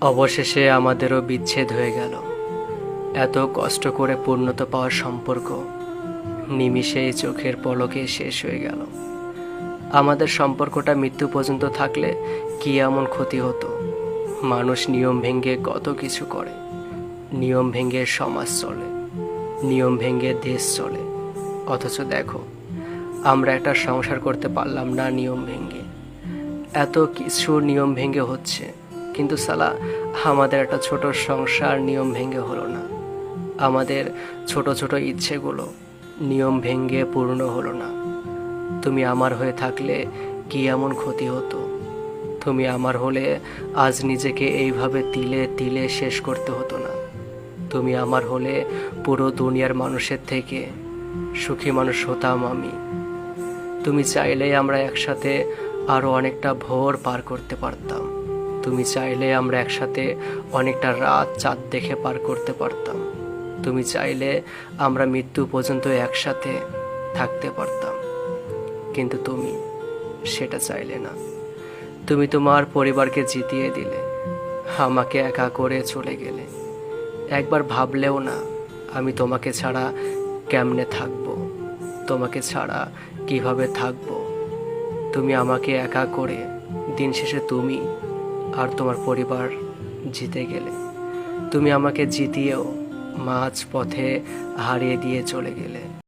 অবশেষে আমাদেরও বিচ্ছেদ হয়ে গেল। এত কষ্ট করে পূর্ণতা পাওয়ার সম্পর্ক নিমিষেই চোখের পলকে শেষ হয়ে গেল। আমাদের সম্পর্কটা মৃত্যু পর্যন্ত থাকলে কি এমন ক্ষতি হতো? মানুষ নিয়ম ভেঙে কত কিছু করে। নিয়ম ভেঙে সমাজ চলে। নিয়ম ভেঙে দেশ চলে। অথচ দেখো, আমরা একটা সংসার করতে পারলাম না নিয়ম ভেঙে এত কিছু নিয়ম ভেঙে হচ্ছে। কিন্তু সালা, আমাদের একটা ছোট সংসার নিয়ম ভেঙে হলো না। আমাদের ছোট ছোট ইচ্ছেগুলো নিয়ম ভেঙে পূর্ণ হলো না। তুমি আমার হয়ে থাকলে কি এমন ক্ষতি হতো? তুমি আমার হলে আজ নিজেকে এইভাবে তিলে তিলে শেষ করতে হতো না। তুমি আমার হলে পুরো দুনিয়ার মানুষের থেকে সুখী মানুষ হতাম আমি। তুমি চাইলেই আমরা একসাথে আরও অনেকটা ভোর পার করতে পারতাম। তুমি চাইলে আমরা একসাথে অনেকটা রাত চাঁদ দেখে পার করতে পারতাম। তুমি চাইলে আমরা মৃত্যু পর্যন্ত একসাথে থাকতে পারতাম। কিন্তু তুমি সেটা চাইলে না। তুমি তোমার পরিবারকে জিতিয়ে দিলে। আমাকে একা করে চলে গেলে। একবার ভাবলেও না, আমি তোমাকে ছাড়া কেমনে থাকব? তোমাকে ছাড়া কীভাবে থাকব? তুমি আমাকে একা করে দিন শেষে তুমি আর তোমার পরিবার জিতে গেলে। তুমি আমাকে জিতিয়েও মাঝ পথে হারিয়ে দিয়ে চলে গেলে।